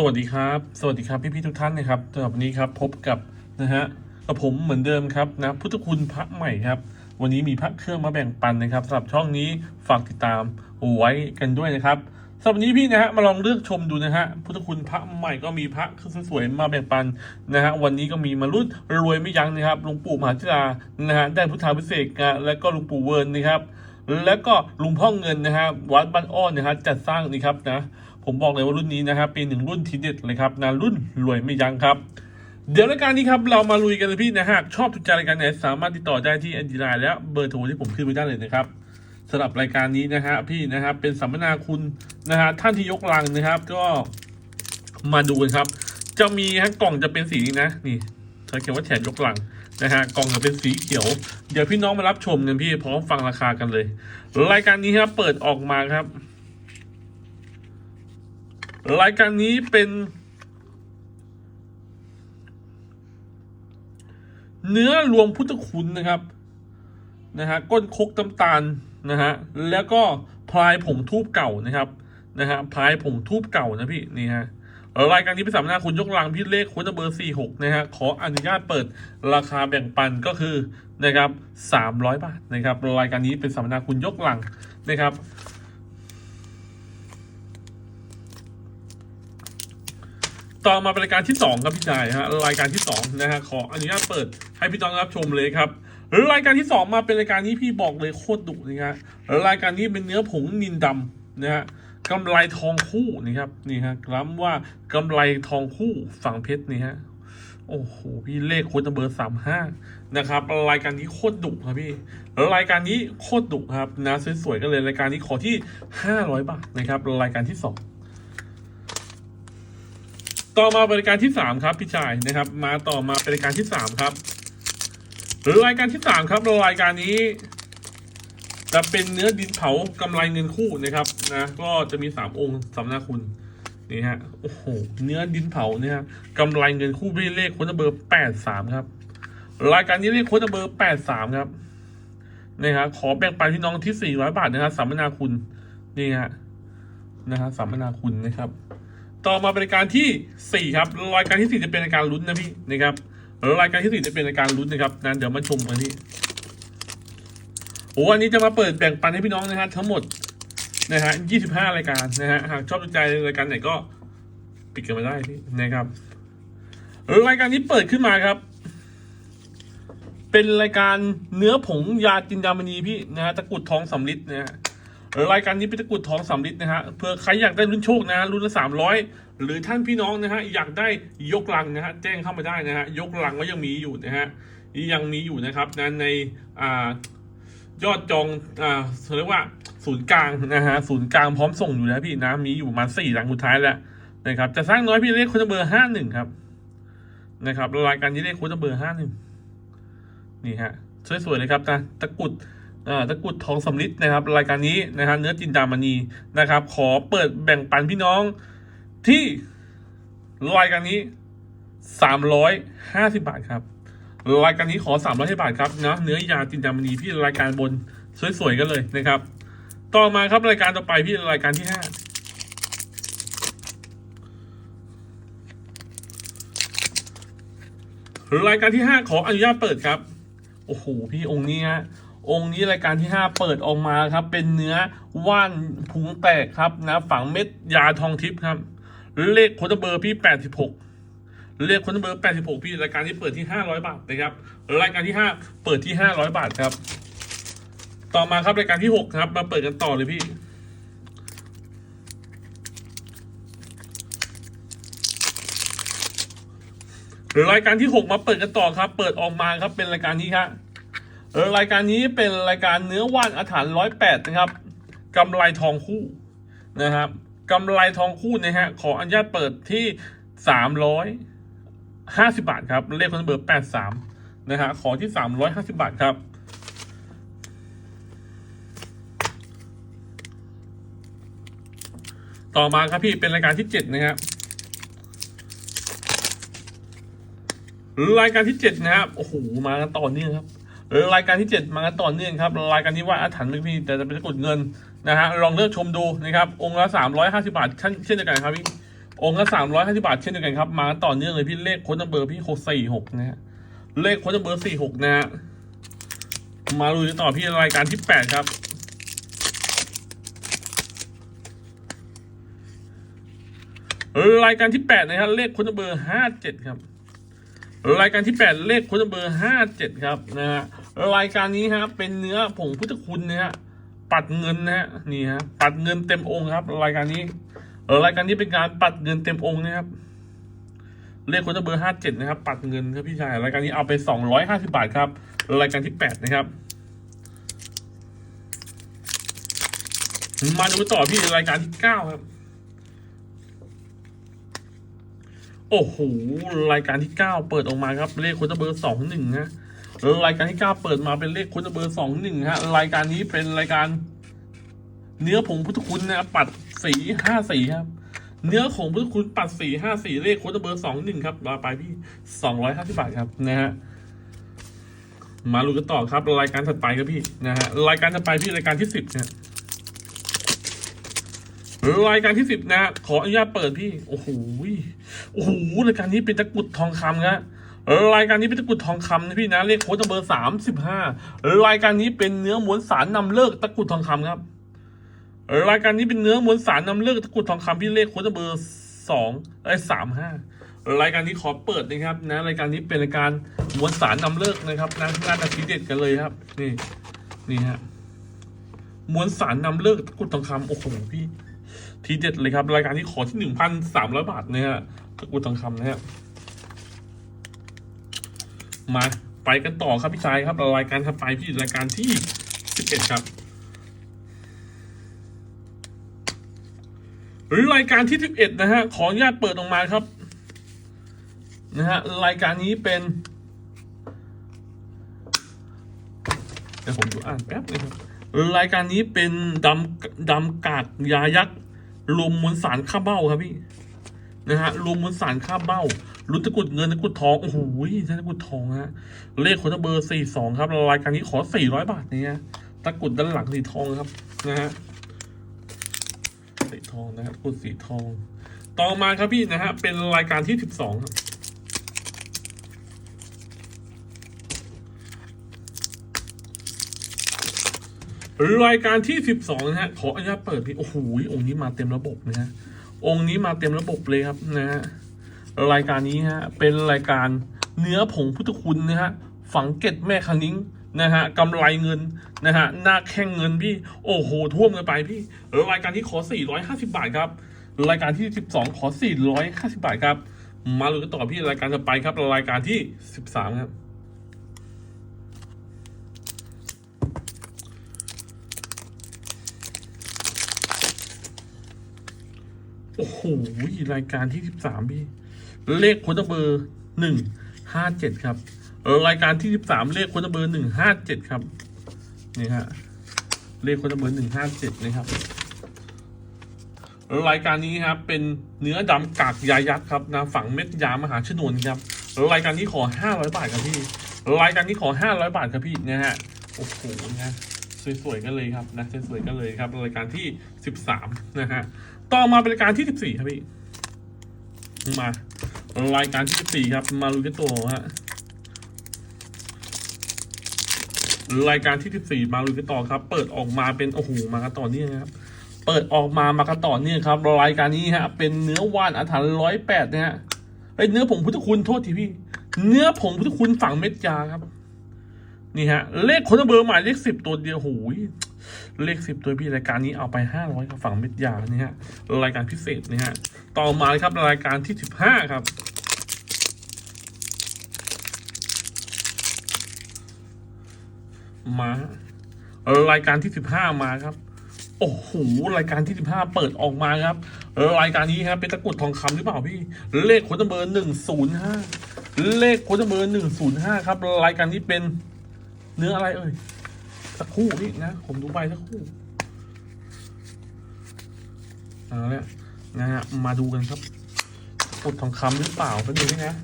สวัสดีครับ สวัสดีครับพี่พี่ๆทุกท่านนะครับสำหรับวันนี้ครับพบกับนะฮะกับผมเหมือนเดิมครับนะพุทธคุณพระใหม่ครับ วันนี้มีพระเครื่องมาแบ่งปันนะครับสำหรับช่องนี้ฝากติดตามไว้กันด้วยนะครับสำหรับวันนี้พี่นะฮะมาลองเลือกชมดูนะฮะพุทธคุณพระใหม่ก็มีพระเครื่องสวยๆมาแบ่งปันนะฮะวันนี้ก็มีมารุ่นรวยไม่ยั้งนะครับหลวงปู่มหาจิรานะฮะได้พุทธาพิเศษนะแล้วก็หลวงปู่เวิร์นนะครับ แล้วก็ลุงพ่อเงินนะฮะวัดบ้านอ้อนนะฮะจัดสร้างนี่ครับนะผมบอกเลยว่ารุ่นนี้นะครับเป็นหนึ่งรุ่นทีเด็ดเลยครับนะรุ่นรวยไม่ยั้งครับ เดี๋ยวรายการนี้ครับเรามาลุยกันเลยพี่นะฮะชอบทุกใจรายการไหนสามารถติดต่อได้ที่แอนดีไลน์และเบอร์โทรที่ผมขึ้นไว้ได้เลยนะครับสำหรับรายการนี้นะฮะพี่นะครับเป็นสัมมนาคุณนะฮะท่านที่ยกลังนะครับ ก็มาดูกันครับ จะมีฮะกล่องจะเป็นสีนี้นะ นี่เขาเขียนว่าแถมยกลัง นะฮะกล่องจะเป็นสีเขียว เดี๋ยวพี่น้องมารับชมกันพี่พร้อมฟังราคากันเลย รายการนี้ครับเปิดออกมาครับ รายการนี้เป็นเนื้อรวมพุทธคุณนะครับนะฮะก้นคกตำตาลนะฮะแล้วก็พลายผงทูบเก่านะครับนะฮะพลายผงทูบเก่านะพี่นี่ฮะ รายการนี้เป็นสัมมนาคุณยกลังพี่เลขคุณเบอร์สี่หกนะฮะ ขออนุญาตเปิดราคาแบ่งปันก็คือนะครับสามร้อยบาทนะครับ รายการนี้เป็นสัมมนาคุณยกลังนะครับ ต่อมาเป็นรายการที่สองครับพี่ชายฮะ รายการที่สองนะฮะ ขออนุญาตเปิดให้พี่น้องรับชมเลยครับรายการที่สองมาเป็นรายการนี้พี่บอกเลยโคตรดุนะฮะรายการนี้เป็นเนื้อผงนินดำนะฮะ กำไรทองคู่นี่ครับนี่ฮะกล้ำว่ากำไรทองคู่ฝั่งเพชรนี่ฮะโอ้โหพี่เลขโคตรเบอร์สามห้านะครับ รายการนี้โคตรดุครับพี่รายการนี้โคตรดุครับนะสวยๆกันเลยรายการนี้ขอที่ห้าร้อยบาทนะครับ รายการที่สองต่อมาบริการที่สามครับพี่ชายนะครับ มาต่อมาเป็นรายการที่สามครับรายการที่สามครับรายการนี้ จะเป็นเนื้อดินเผากำไรเงินคู่นะครับนะก็จะมีสามองค์สำนักคุณนี่ฮะโอ้โหเนื้อดินเผาเนี่ยฮะกำไรเงินคู่วยเลขค้ดเบอร์แปดสามครับ รายการนี้เลขค้ดเบอร์แปดสามครับนี่ฮะขอแบ่งปันพี่น้องที่สี่ร้อยบาทนะครับสัมมนาคุณนี่ฮะนะฮะสัมมนาคุณนะครับ ต่อมาเป็นรายการที่สี่ครับรายการที่สี่จะเป็นรายการลุ้นนะพี่นะครับรายการที่สี่จะเป็นรายการลุ้นนะครับนั้นเดี๋ยวมาชมกันที่ โอ้วันนี้จะมาเปิดแบ่งปันให้พี่น้องนะฮะทั้งหมดนะฮะยี่สิบห้ารายการนะฮะหากชอบใจรายการไหนก็ปิดกันมาได้พี่นะครับรายการนี้เปิดขึ้นมาครับ เป็นรายการเนื้อผงยาจินดามณีพี่นะฮะตะกุดทองสำลิดนะฮะรายการนี้เป็นตะกุดทองสำลิดนะฮะเพื่อใครอยากได้รุ่นโชคนะฮะรุ่นละสามร้อยหรือท่านพี่น้องนะฮะอยากได้ยกลังนะฮะแจ้งเข้ามาได้นะฮะยกลังก็ยังมีอยู่นะฮะยังมีอยู่นะครับนะในอ่า ยอดจองอ่าเขาเรียกว่าศูนย์กลางนะฮะศูนย์กลางพร้อมส่งอยู่แล้วพี่นะมีอยู่ประมาณสี่หลังสุดท้ายแล้วนะครับจะสร้างน้อยพี่เลขคุณเบอร์ห้าหนึ่งครับ นะครับรายการนี้เลขคุณเบอร์ห้าหนึ่งนี่ฮะสวยๆเลยครับตะตะกุดตะกุดทองสำลิดนะครับ รายการนี้นะฮะเนื้อจินดามณีนะครับ ขอเปิดแบ่งปันพี่น้องที่รายการนี้สามร้อยห้าสิบาทครับ รายการนี้ขอสามร้อยบาทครับนะเนื้อยาจินดามณีพี่รายการบนสวยๆกันเลยนะครับ ต่อมาครับรายการต่อไปพี่รายการที่ห้ารายการที่ห้าขออนุญาตเปิดครับ โอ้โหพี่องค์นี้ฮะองค์นี้รายการที่ห้าเปิดออกมาครับ เป็นเนื้อว่านพุงแตกครับนะฝังเม็ดยาทองทิพย์ครับ เลขโคดเบอร์พี่แปดสิบหก เลขโคดเบอร์แปดสิบหกพี่รายการที่เปิดที่ห้าร้อยบาทนะครับ รายการที่ห้าเปิดที่ห้าร้อยบาทครับ ต่อมาครับรายการที่หกครับมาเปิดกันต่อเลยพี่รายการที่หกมาเปิดกันต่อครับ เปิดออกมาครับเป็นรายการนี้ครับเออรายการนี้เป็นรายการเนื้อว่านอาถรรพ์ร้อยแปดนะครับกำไรทองคู่นะครับกำไรทองคู่นะฮะขออนุญาตเปิดที่สามร้อย ห้าสิบาทครับ เลขคนเบอร์แปดสามนะฮะ ขอที่สามร้อยห้าสิบาทครับ ต่อมาครับพี่เป็นรายการที่เจ็ดนะครับรายการที่เจ็ดนะครับ โอ้โห มากันต่อเนื่องครับรายการที่7มากันต่อเนื่องครับ รายการนี้ว่าอาถรรพ์ไม่พี่แต่จะเป็นกดเงินนะฮะ ลองเลือกชมดูนะครับ องค์ละ350บาทเช่นเช่นเดียวกันครับพี่ องค์ละสามร้อยห้าสิบาทเช่นเดียวกันครับ มาต่อเนื่องเลยพี่เลขโค้ดนัมเบอร์พี่หกสี่หกนะฮะ เลขโค้ดนัมเบอร์สี่หกนะฮะ มาลุยต่อพี่รายการที่แปดครับรายการที่แปดนะครับเลขคุณเบอร์ห้าเจ็ดครับ รายการที่แปดเลขคุณเบอร์ห้าเจ็ดครับนะฮะรายการนี้ฮะเป็นเนื้อผงพุทธคุณนะฮะปัดเงินนะฮะนี่ฮะปัดเงินเต็มองค์ครับ รายการนี้ รายการนี้เป็นการปัดเงินเต็มองค์นะครับเลขคุณเบอร์ห้าเจ็ดนะครับ ปัดเงินครับพี่ชาย รายการนี้เอาไปสองร้อยห้าสิบาทครับ รายการที่แปดนะครับ มาดูต่อพี่รายการที่เก้าครับ โอ้โห รายการที่เก้าเปิดออกมาครับ เลขโค้ดเบอร์สองหนึ่งนะรายการที่เก้าเปิดมาเป็นเลขโค้ดเบอร์สองหนึ่งฮะ รายการนี้เป็นรายการเนื้อผงพุทธคุณนะครับปัด สีห้าสีครับ เนื้อของพุทธคุณปัดสีห้าสีเลขโค้ดเบอร์สองหนึ่งครับมาไปพี่สองร้อยห้าสิบาทครับนะฮะมาลุ้นกันต่อครับ รายการถัดไปครับพี่นะฮะรายการถัดไปพี่รายการที่สิบเนี่ยรายการที่สิบนะขออนุญาตเปิดพี่ โอ้โหโอ้โหรายการนี้เป็นตะกรุดทองคำนะรายการนี้เป็นตะกรุดทองคำนะพี่นะเลขโค้ดเบอร์สามสิบห้ารายการนี้เป็นเนื้อม้วนสารนำเลิกตะกรุดทองคำครับ รายการนี้เป็นเนื้อม้วนสารนำเลิกตะกุดทองคำพี่เลขโค้ดเบอร์สองไอ้สามห้ารายการนี้ขอเปิดนะครับนะรายการนี้เป็นรายการม้วนสารนำเลิกนะครับนะงานอาทิตย์เด็ดกันเลยครับ นี่นี่ฮะม้วนสารนำเลิกตะกุดทองคำโอ้โหพี่ทีเด็ดเลยครับ รายการที่ขอที่หนึ่งพันสามร้อยบาทนะฮะตะกุดทองคำนะฮะมาไปกันต่อครับพี่ชายครับรายการถัดไปพี่รายการที่สิบเอ็ดครับ หรือรายการที่สิบเอ็ดนะฮะ ขออนุญาตเปิดออกมาครับ นะฮะ รายการนี้เป็นเดี๋ยวผมดูอ่านแป๊บนึงครับ รายการนี้เป็นดำดำกากยายักษ์รวมมวลสารข้าเบ้าครับพี่ นะฮะ รวมมวลสารข้าเบ้ารุ่นตะกุดเงินตะกุดทอง โอ้โหตะกุดทองฮะ เลขคนเบอร์สี่สองครับ รายการนี้ขอสี่ร้อยบาทเนี่ยตะกุดด้านหลังสีทองครับ นะฮะ สีทองนะครับตะกรุดสีทอง ต่อมาครับพี่นะฮะเป็นรายการที่สิบสองครับรายการที่สิบสองนะฮะ ขออนุญาตเปิดพี่โอ้โหองค์นี้มาเต็มระบบนะฮะ องค์นี้มาเต็มระบบเลยครับนะฮะ รายการนี้ฮะ เป็นรายการเนื้อผงพุทธคุณนะฮะ ฝังเกล็ดแม่คันิ้ง นะฮะกำไรเงินนะฮะหน้าแข้งเงินพี่ โอ้โห ท่วมกันไปพี่รายการที่ขอ 450 บาทครับ รายการที่ 12 ขอ 450 บาทครับ มาเลยกันต่อพี่รายการต่อไปครับ รายการที่ 13 ครับโอ้โหรายการที่สิบสามพี่ เลขคนเบอร์หนึ่งห้าเจ็ดครับ รายการที่สิบสามเลขคนเบอร์หนึ่งห้าเจ็ดครับ นี่ฮะ เลขคนเบอร์หนึ่งห้าเจ็ดนะครับ รายการนี้ครับ เป็นเนื้อดำกากยายักษ์ครับนะฝังเม็ดยามหาชนวนครับ รายการนี้ขอห้าร้อยบาทครับพี่ รายการนี้ขอห้าร้อยบาทครับพี่นะฮะ โอ้โหนะสวยๆกันเลยครับนะสวยๆกันเลยครับ รายการที่สิบสามนะฮะ ต่อมาเป็นรายการที่สิบสี่ครับพี่ มารายการที่สิบสี่ครับ มาลุ้นกันตัวฮะ รายการที่สิบสี่มาลุ้นกันต่อครับ เปิดออกมาเป็นโอ้โหมากันต่อเนื่องครับเปิดออกมามากันต่อเนื่องครับรายการนี้ฮะเป็นเนื้อว่านอาถรรพ์ร้อยแปดนะฮะไอเนื้อผงพุทธคุณโทษทีพี่ เนื้อผงพุทธคุณฝังเม็ดยาครับ นี่ฮะ เลขคนเบอร์หมายเลขสิบตัวเดียวโหยเลขสิบตัวพี่รายการนี้เอาไปห้าร้อยกับฝั่งเม็ดยาเนี่ยฮะรายการพิเศษนี่ฮะต่อมาครับรายการที่สิบห้าครับ มา รายการที่สิบห้ามาครับ โอ้โหรายการที่สิบห้าเปิดออกมาครับ รายการนี้ครับเป็นตะกุดทองคำหรือเปล่าพี่ เลขค้ดเบอร์หนึ่งศูนย์ห้าเลขค้ดเบอร์หนึ่งศูนย์ห้าครับ รายการนี้เป็นเนื้ออะไรเอ่ยสักครู่พี่นะผมดูใบสักคู่เอาละนะฮะมาดูกันครับอุดทองคำหรือเปล่าไปดูนี่นะ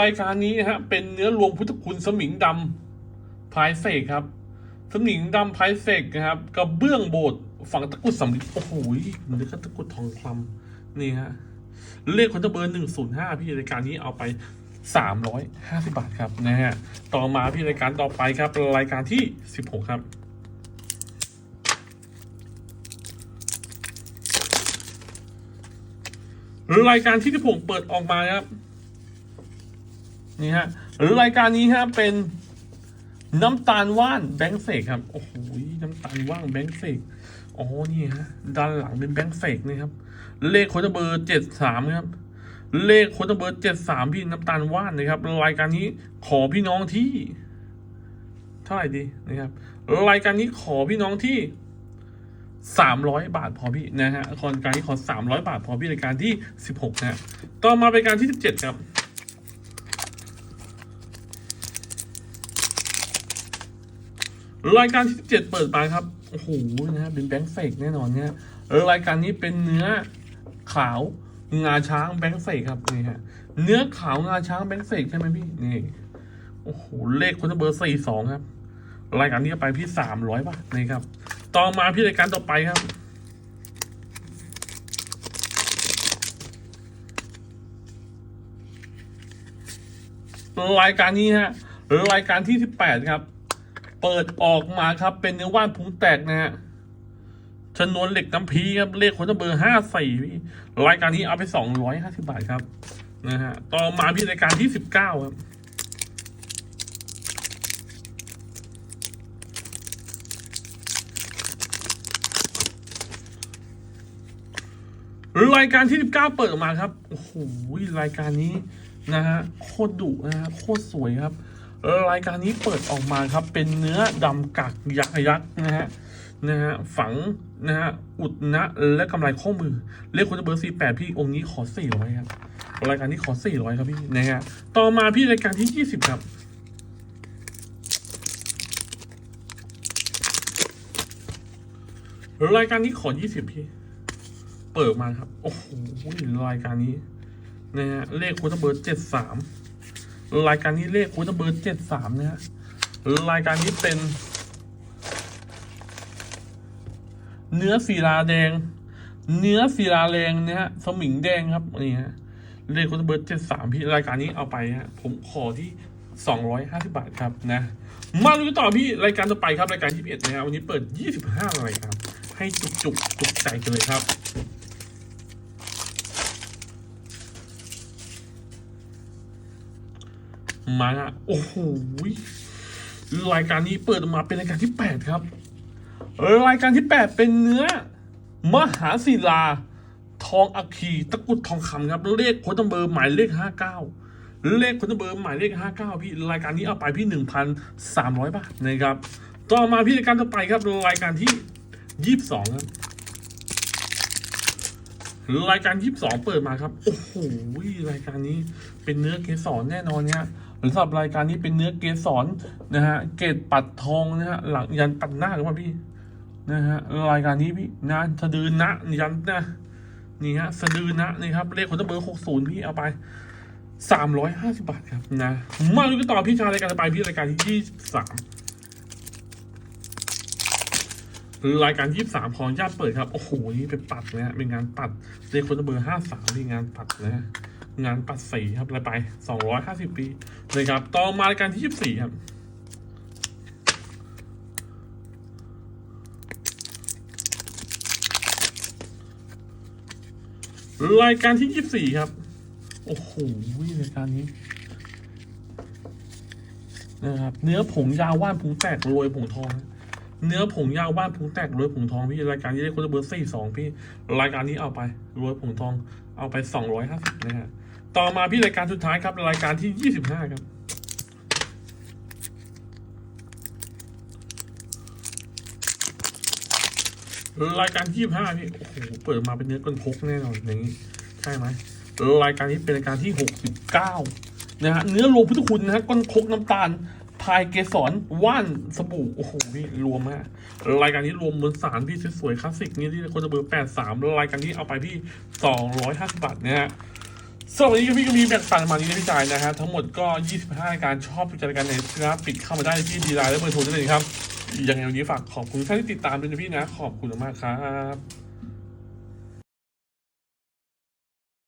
รายการนี้ฮะเป็นเนื้อรวมพุทธคุณสมิงดำพายเสกครับ สมิงดำไพเซกนะครับกระเบื้องโบสถ์ฝั่งตะกุดสำลิดโอ้โหเหมือนกับตะกุดทองคำนี่ฮะเลขคอนเทเบอร์หนึ่งศูนย์ห้าพี่รายการนี้เอาไปสามร้อยห้าสิบาทครับนะฮะต่อมาพี่รายการต่อไปครับรายการที่สิบหกครับรายการที่ที่ผมเปิดออกมาครับ นี่ฮะหรือรายการนี้ฮะเป็นน้ำตาลว่านแบงค์เสกครับโอ้โหน้ำตาลว่านแบงค์เสกอ๋อนี่ฮะด้านหลังเป็นแบงค์เสกนะครับ เลขโค้ดเบอร์เจ็ดสามครับ เลขโค้ดเบอร์เจ็ดสามพี่น้ำตาลว่านนะครับ รายการนี้ขอพี่น้องที่ เท่าไหร่ดีนะครับ รายการนี้ขอพี่น้องที่สามร้อยบาทพอพี่นะฮะรายการนี้ขอสามร้อยบาทพอพี่รายการที่สิบหกนะฮะต่อมาเป็นการที่สิบเจ็ดครับ รายการที่เจ็ดเปิดมาครับ โอ้โหนะฮะเป็นแบงค์เฟกแน่นอนเนี่ยรายการนี้เป็นเนื้อขาวงาช้างแบงค์เฟกครับนี่ฮะเนื้อขาวงาช้างแบงค์เฟกใช่ไหมพี่นี่โอ้โหเลขคนเบอร์สี่สองครับ รายการนี้ไปพี่สามร้อยบาทนี่ครับ ต่อมาพี่รายการต่อไปครับรายการนี้ฮะรายการที่สิบแปดครับ เปิดออกมาครับ เป็นเนื้อว่านพุงแตกนะฮะชนวนเหล็กน้ำพีครับเลขคนเบอร์ห้าสี่พี่รายการนี้เอาไปสองร้อยห้าสิบาทครับนะฮะต่อมาพี่รายการที่สิบเก้าครับรายการที่สิบเก้าเปิดออกมาครับโอ้โหรายการนี้นะฮะโคตรดุนะฮะโคตรสวยครับ รายการนี้เปิดออกมาครับเป็นเนื้อดำกักยักษ์ยักษ์นะฮะนะฮะฝังนะฮะอุดนะและกำไรข้อมือ เลขคนเบอร์สี่แปดพี่องค์นี้ขอสี่ร้อยครับรายการนี้ขอสี่ร้อยครับพี่นะฮะต่อมาพี่รายการที่ยี่สิบครับรายการนี้ขอยี่สิบพี่ เปิดมาครับ โอ้โหรายการนี้นะฮะเลขคูณเบอร์เจ็ดสาม รายการนี้เลขคูณเบอร์เจ็ดสามนะฮะรายการนี้เป็น เนื้อศิลาแดง เนื้อศิลาแดงนะฮะสมิงแดงครับนี่ฮะเลขคูณเบอร์เจ็ดสามพี่รายการนี้เอาไปฮะผมขอที่สองร้อยห้าสิบาทครับนะ มาดูต่อพี่รายการต่อไปครับรายการที่เอ็ดนะฮะวันนี้เปิดยี่สิบห้ารายการให้จุกจุกจุกใจกันเลยครับ มาโอ้โหรายการนี้เปิดมาเป็นรายการที่แปดครับ รายการที่แปดเป็นเนื้อ มหาศิลา ทองอัคคีตะกุดทองคำครับ เลขโค้ดเบอร์หมายเลขห้าเก้าเลขโค้ดเบอร์หมายเลขห้าเก้าพี่รายการนี้เอาไปพี่หนึ่งพันสามร้อยบาทนะครับ ต่อมาพี่รายการต่อไปครับรายการที่ยี่สิบสองครับรายการยี่สิบสองเปิดมาครับ โอ้โหรายการนี้เป็นเนื้อเกสรแน่นอนเนี่ย สำหรับรายการนี้เป็นเนื้อเกสรนะฮะ เกตปัดทองนะฮะ หลังยันปัดหน้าหรือเปล่าพี่ นะฮะ รายการนี้พี่นะสะดือนะยันนะนี่ฮะสะดือนะนี่ครับ เลขคนเบอร์หกศูนย์พี่เอาไปสามร้อยห้าสิบาทครับนะ มาดูกันต่อพี่ชายรายการต่อไปพี่รายการที่ยี่สิบสามรายการยี่สามของญาติเปิดครับ โอ้โห นี่เป็นปัดนะฮะเป็นงานปัดเลขคนเบอร์ห้าสามเป็นงานปัดนะฮะ งานปัดสีครับรายไปสองร้อยห้าสิบปีนะครับ ต่อมารายการที่ยี่สี่ครับรายการที่ยี่สี่ครับ โอ้โหรายการนี้นะครับ เนื้อผงยาวว่านผงแตกโรยผงทอง เนื้อผงยาวบ้านผงแตกโรยผงทองพี่รายการนี้ได้คนละเบอร์สี่สองพี่ รายการนี้เอาไปโรยผงทองเอาไปสองร้อยห้าสิบนะฮะ ต่อมาพี่รายการสุดท้ายครับ รายการที่ยี่สิบห้าครับ รายการที่ยี่ห้าพี่โอ้โหเปิดมาเป็นเนื้อก้นพกแน่นอนอย่างนี้ใช่ไหมรายการนี้เป็นรายการที่หกสิบเก้านะฮะเนื้อรวมพุทธคุณนะฮะก้นพกน้ำตาลพายเกสรว่านสบู่โอ้โหพี่รวมมากรายการนี้รวมมวลสารพี่สวยๆคลาสสิกนี่ที่คนจะเบอร์แปดสามรายการนี้เอาไปพี่สองร้อยห้าสิบบาทนะฮะ สำหรับวันนี้พี่ก็มีแบ่งปันมานี้นะพี่จ่ายนะฮะทั้งหมดก็ยี่สิบห้ารายการชอบจัดการในกราฟิกเข้ามาได้ที่ดีไลน์และเบอร์โทรได้เลยครับยังไงวันนี้ฝากขอบคุณท่านที่ติดตามด้วยนะพี่นะ ขอบคุณมากครับ